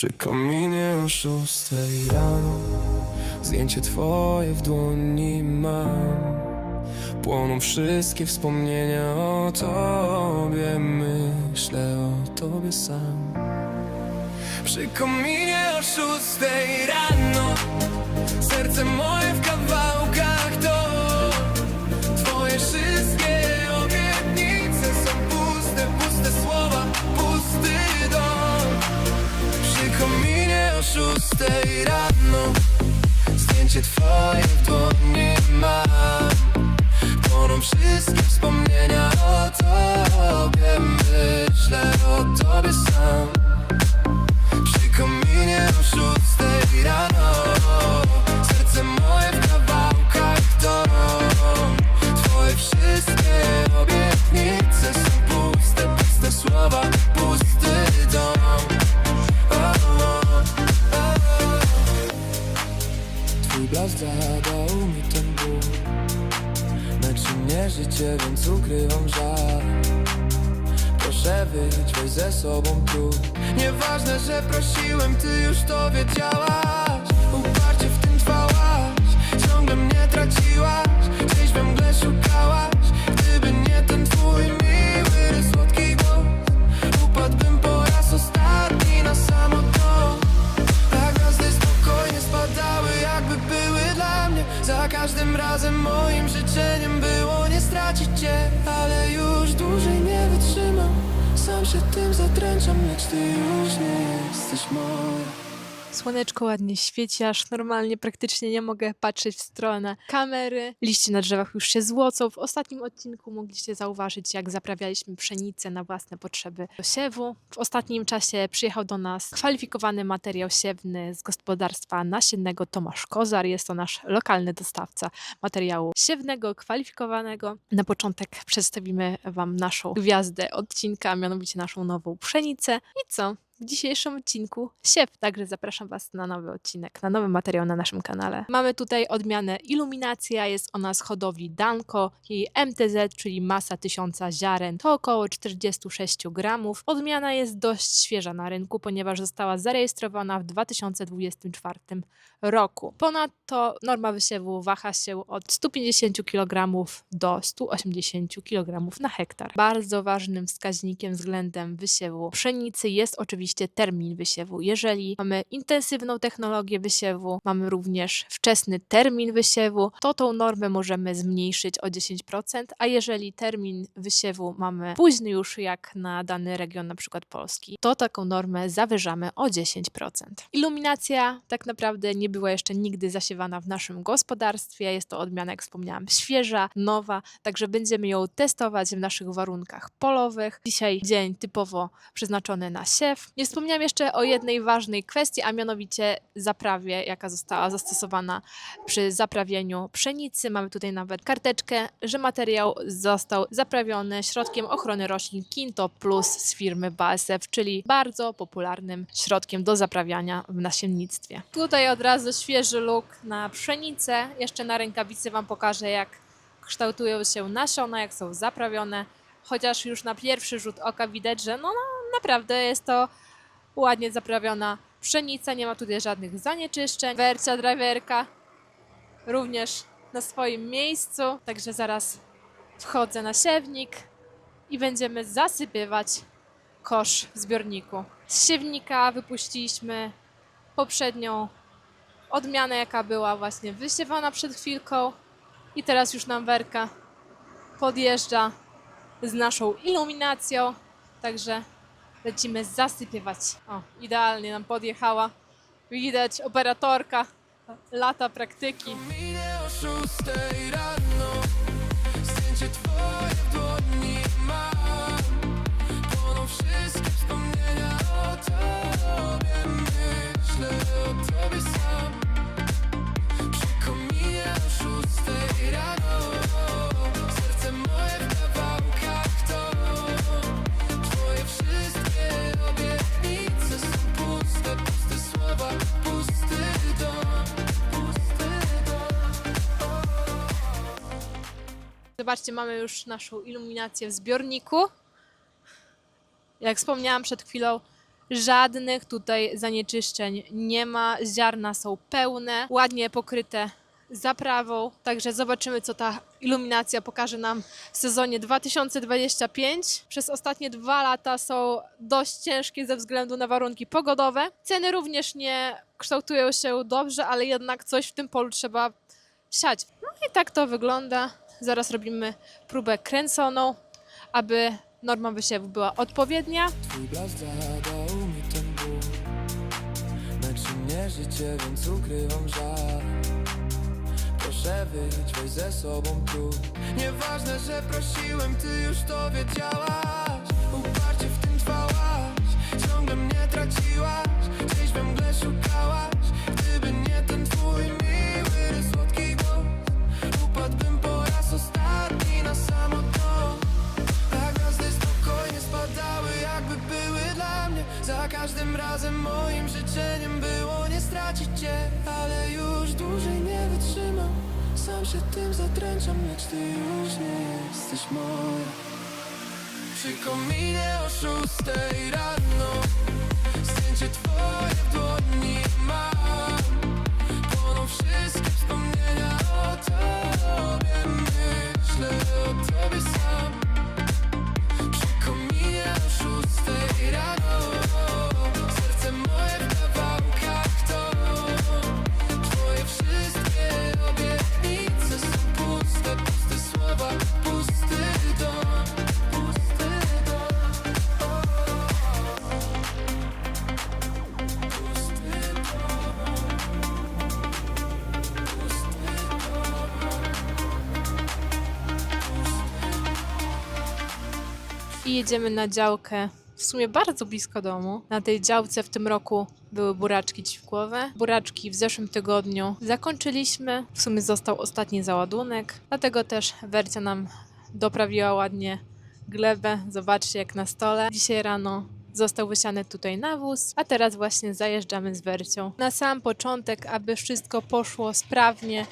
Przy kominie o szóstej rano. Zdjęcie twoje w dłoni mam. Płoną wszystkie wspomnienia o tobie. Myślę o tobie sam. Przy kominie o szóstej rano. Serce moje w kawałkach szóstej rano. Zdjęcie twoje w dłoni mam Płoną wszystkie wspomnienia o tobie. Myślę o tobie sam. Przy kominie o szóstej rano. Serce moje w kawałkach to Twoje wszystkie że prosiłem, ty już to wiedziałaś. Uparcie w tym trwałaś Ciągle mnie traciłaś. Gdzieś we mgle szukałaś Gdyby nie ten twój miły, słodki głos. Upadłbym po raz ostatni na samotną a gwiazdy spokojnie spadały, jakby były dla mnie. Za każdym razem moim życzeniem było nie stracić cię Ale już dłużej nie wytrzymam. Sam się tym zadręczam, lecz ty Słoneczko ładnie świeci, aż normalnie praktycznie nie mogę patrzeć w stronę kamery. Liście na drzewach już się złocą. W ostatnim odcinku mogliście zauważyć, jak zaprawialiśmy pszenicę na własne potrzeby do siewu. W ostatnim czasie przyjechał do nas kwalifikowany materiał siewny z gospodarstwa nasiennego Tomasz Kozar. Jest to nasz lokalny dostawca materiału siewnego, kwalifikowanego. Na początek przedstawimy Wam naszą gwiazdę odcinka, mianowicie naszą nową pszenicę. I co? W dzisiejszym odcinku siew, także zapraszam Was na nowy odcinek, na nowy materiał na naszym kanale. Mamy tutaj odmianę iluminacja, jest ona z hodowli Danko, jej MTZ, czyli masa tysiąca ziaren, to około 46 gramów. Odmiana jest dość świeża na rynku, ponieważ została zarejestrowana w 2024 roku. Ponadto norma wysiewu waha się od 150 kg do 180 kg na hektar. Bardzo ważnym wskaźnikiem względem wysiewu pszenicy jest oczywiście termin wysiewu. Jeżeli mamy intensywną technologię wysiewu, mamy również wczesny termin wysiewu, to tą normę możemy zmniejszyć o 10%, a jeżeli termin wysiewu mamy późny już jak na dany region, na przykład Polski, to taką normę zawyżamy o 10%. Iluminacja tak naprawdę nie była jeszcze nigdy zasiewana w naszym gospodarstwie. Jest to odmiana, jak wspomniałam, świeża, nowa, także będziemy ją testować w naszych warunkach polowych. Dzisiaj dzień typowo przeznaczony na siew. Nie wspomniałam jeszcze o jednej ważnej kwestii, a mianowicie zaprawie, jaka została zastosowana przy zaprawieniu pszenicy. Mamy tutaj nawet karteczkę, że materiał został zaprawiony środkiem ochrony roślin Kinto Plus z firmy BASF, czyli bardzo popularnym środkiem do zaprawiania w nasiennictwie. Tutaj od razu świeży look na pszenicę. Jeszcze na rękawicy Wam pokażę, jak kształtują się nasiona, jak są zaprawione. Chociaż już na pierwszy rzut oka widać, że no, no naprawdę jest to ładnie zaprawiona pszenica, nie ma tutaj żadnych zanieczyszczeń. Wercia drawerka również na swoim miejscu, także zaraz wchodzę na siewnik i będziemy zasypywać kosz w zbiorniku. Z siewnika wypuściliśmy poprzednią odmianę, jaka była właśnie wysiewana przed chwilką i teraz już nam werka podjeżdża z naszą iluminacją, także lecimy zasypywać. O, idealnie nam podjechała. Widać operatorka, lata praktyki. Minie o szóstej rano Zdjęcie twoje w dłoni mam Płoną wszystkie wspomnienia o tobie Myślę o tobie sam Zobaczcie, mamy już naszą iluminację w zbiorniku. Jak wspomniałam przed chwilą, Żadnych tutaj zanieczyszczeń nie ma, ziarna są pełne, ładnie pokryte zaprawą, także zobaczymy co ta iluminacja pokaże nam w sezonie 2025. Przez ostatnie dwa lata są dość ciężkie ze względu na warunki pogodowe. Ceny również nie kształtują się dobrze, ale jednak coś w tym polu trzeba siać. No i tak to wygląda. Zaraz robimy próbę kręconą, aby norma wysiewu była odpowiednia. Twój blask zadał mi ten ból. Życie, więc ukrywam żal. Proszę weź ze sobą tu Nieważne, że prosiłem, ty już to wiedziałaś każdym razem moim życzeniem było nie stracić cię Ale już dłużej nie wytrzymam. Sam się tym zadręczam, lecz ty już nie jesteś moja. Przy kominie o szóstej rano Zdjęcie twoje w dłoni mam. Płoną wszystkie wspomnienia o tobie. Myślę o tobie I jedziemy na działkę w sumie bardzo blisko domu. Na tej działce w tym roku były buraczki ćwikłowe. Buraczki w zeszłym tygodniu zakończyliśmy. W sumie został ostatni załadunek, dlatego też Wercia nam doprawiła ładnie glebę. Zobaczcie jak na stole. Dzisiaj rano został wysiany tutaj nawóz, a teraz właśnie zajeżdżamy z Wercią. Na sam początek, aby wszystko poszło sprawnie,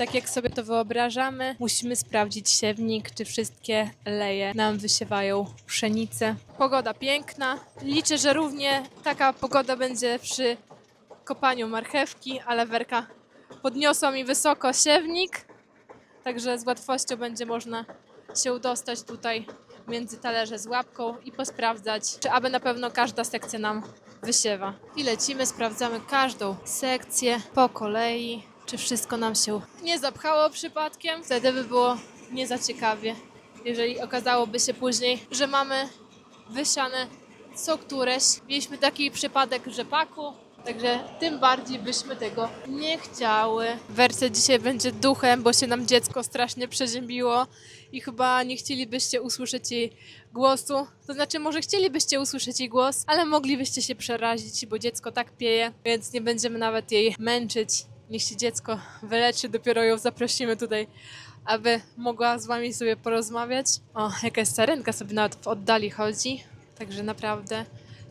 tak jak sobie to wyobrażamy, musimy sprawdzić siewnik, czy wszystkie leje nam wysiewają pszenicę. Pogoda piękna. Liczę, że równie taka pogoda będzie przy kopaniu marchewki, ale Werka podniosła mi wysoko siewnik, także z łatwością będzie można się dostać tutaj między talerze z łapką i posprawdzać, czy aby na pewno każda sekcja nam wysiewa. I lecimy, sprawdzamy każdą sekcję po kolei, czy wszystko nam się nie zapchało przypadkiem. Wtedy by było nie za ciekawie, jeżeli okazałoby się później, że mamy wysiane co któreś. Mieliśmy taki przypadek rzepaku, Także tym bardziej byśmy tego nie chciały. Wersja dzisiaj będzie duchem, bo się nam dziecko strasznie przeziębiło i chyba nie chcielibyście usłyszeć jej głosu. To znaczy, może chcielibyście usłyszeć jej głos, ale moglibyście się przerazić, bo dziecko tak pieje, więc nie będziemy nawet jej męczyć. Niech się dziecko wyleczy, dopiero ją zaprosimy tutaj, aby mogła z wami sobie porozmawiać. O, jakaś sarenka sobie nawet w oddali chodzi. Także naprawdę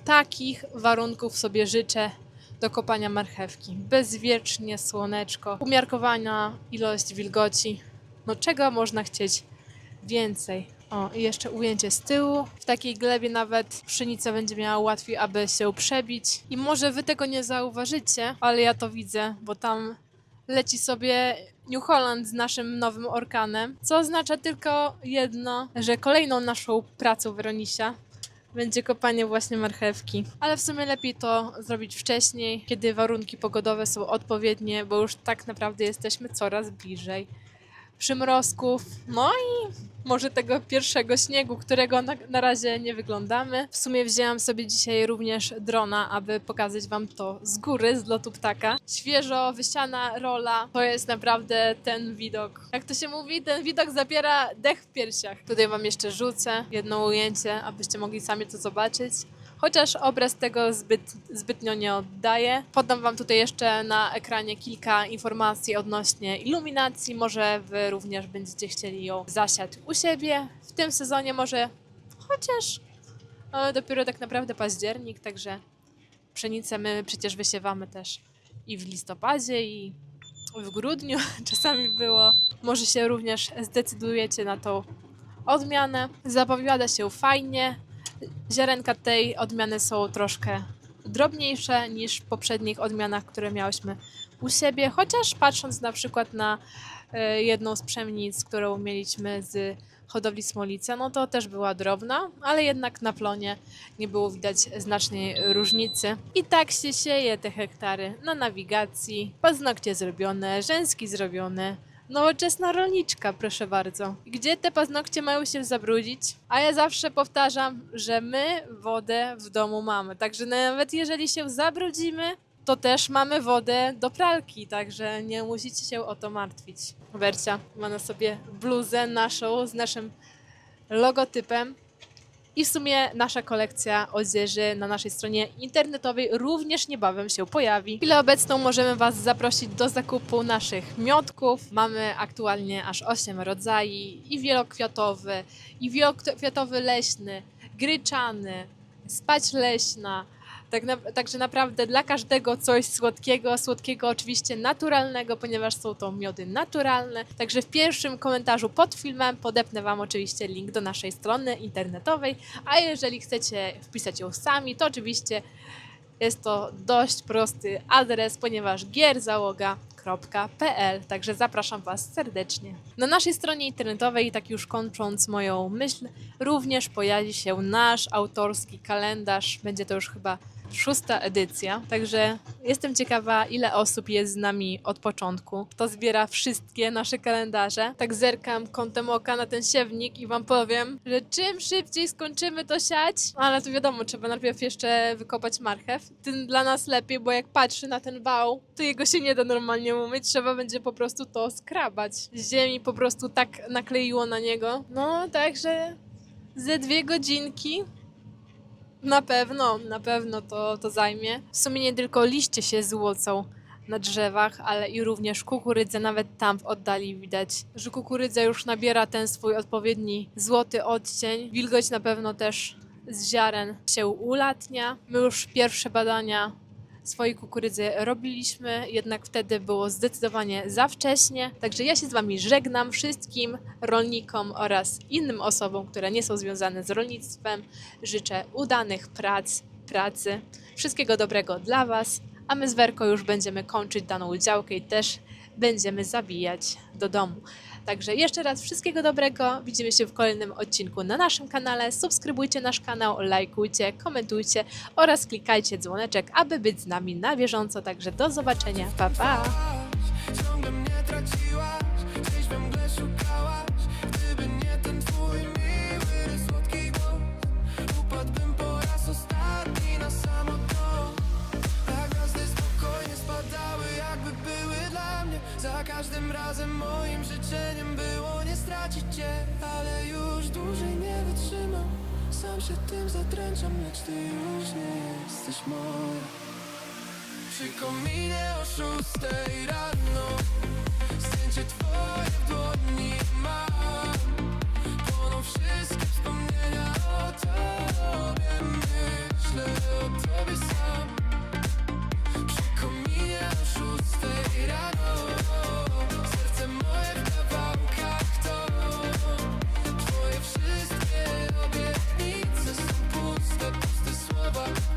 takich warunków sobie życzę do kopania marchewki. Bezwiecznie słoneczko, umiarkowana ilość wilgoci. No czego można chcieć więcej? O, i jeszcze ujęcie z tyłu. W takiej glebie nawet pszenica będzie miała łatwiej, aby się przebić. I może wy tego nie zauważycie, ale ja to widzę, bo tam leci sobie New Holland z naszym nowym orkanem, co oznacza tylko jedno, że kolejną naszą pracą Weronisia będzie kopanie właśnie marchewki. Ale w sumie lepiej to zrobić wcześniej, kiedy warunki pogodowe są odpowiednie, bo już tak naprawdę jesteśmy coraz bliżej przymrozków. No i może tego pierwszego śniegu, którego na, na razie nie wyglądamy. W sumie wzięłam sobie dzisiaj również drona, aby pokazać Wam to z góry, z lotu ptaka. Świeżo wysiana rola, to jest naprawdę ten widok. Jak to się mówi, ten widok zabiera dech w piersiach. Tutaj Wam jeszcze rzucę jedno ujęcie, abyście mogli sami to zobaczyć. Chociaż obraz tego zbyt, zbytnio nie oddaje. Podam Wam tutaj jeszcze na ekranie kilka informacji odnośnie iluminacji. Może Wy również będziecie chcieli ją zasiać u siebie w tym sezonie, może chociaż dopiero tak naprawdę październik, także pszenicę my przecież wysiewamy też i w listopadzie, i w grudniu czasami było. Może się również zdecydujecie na tą odmianę. Zapowiada się fajnie. Ziarenka tej odmiany są troszkę drobniejsze niż w poprzednich odmianach, które miałyśmy u siebie, chociaż patrząc na przykład na e, jedną z pszenic, którą mieliśmy z hodowli Smolica, no to też była drobna, ale jednak na plonie nie było widać znacznej różnicy. I tak się sieje te hektary na nawigacji, paznokcie zrobione, rzęski zrobione, Nowoczesna rolniczka, proszę bardzo. Gdzie te paznokcie mają się zabrudzić? A ja zawsze powtarzam, że my wodę w domu mamy. Także nawet jeżeli się zabrudzimy, to też mamy wodę do pralki, także nie musicie się o to martwić. Bercia ma na sobie bluzę naszą z naszym logotypem. I w sumie nasza kolekcja odzieży na naszej stronie internetowej również niebawem się pojawi. W chwilę obecną możemy Was zaprosić do zakupu naszych miotków. Mamy aktualnie aż 8 rodzajów i wielokwiatowy, i wielokwiatowy leśny, gryczany, spać leśna. Tak na, także naprawdę dla każdego coś słodkiego, słodkiego oczywiście naturalnego, ponieważ są to miody naturalne. Także w pierwszym komentarzu pod filmem podepnę Wam oczywiście link do naszej strony internetowej, a jeżeli chcecie wpisać ją sami, to oczywiście jest to dość prosty adres, ponieważ gierzałoga.pl, także zapraszam Was serdecznie. Na naszej stronie internetowej, tak już kończąc moją myśl, również pojawi się nasz autorski kalendarz. Będzie to już chyba szósta edycja, także jestem ciekawa, ile osób jest z nami od początku. Kto zbiera wszystkie nasze kalendarze. Tak zerkam kątem oka na ten siewnik i wam powiem, że czym szybciej skończymy to siać, ale to wiadomo, trzeba najpierw jeszcze wykopać marchew. Tym dla nas lepiej, bo jak patrzy na ten wał, to jego się nie da normalnie umyć, trzeba będzie po prostu to skrabać. Ziemi po prostu tak nakleiło na niego. No, także ze dwie godzinki na pewno, na pewno to, to zajmie. W sumie nie tylko liście się złocą na drzewach, ale i również kukurydzę. Nawet tam w oddali widać, że kukurydza już nabiera ten swój odpowiedni złoty odcień. Wilgoć na pewno też z ziaren się ulatnia. My już pierwsze badania swojej kukurydzy robiliśmy, jednak wtedy było zdecydowanie za wcześnie. Także ja się z Wami żegnam wszystkim rolnikom oraz innym osobom, które nie są związane z rolnictwem. Życzę udanych prac, pracy, wszystkiego dobrego dla Was, a my z Werko już będziemy kończyć daną działkę i też będziemy zabijać do domu. Także jeszcze raz wszystkiego dobrego. Widzimy się w kolejnym odcinku na naszym kanale. Subskrybujcie nasz kanał, lajkujcie, komentujcie oraz klikajcie dzwoneczek, aby być z nami na bieżąco. Także do zobaczenia. Pa pa! Każdym razem moim życzeniem było nie stracić cię Ale już dłużej nie wytrzymam. Sam się tym zatręczam, lecz ty już nie jesteś moja. Przy kominie o szóstej rano Zdjęcie twoje w dłoni mam. Płoną wszystkie wspomnienia o tobie Myślę o tobie sam. Przy kominie o szóstej rano fuck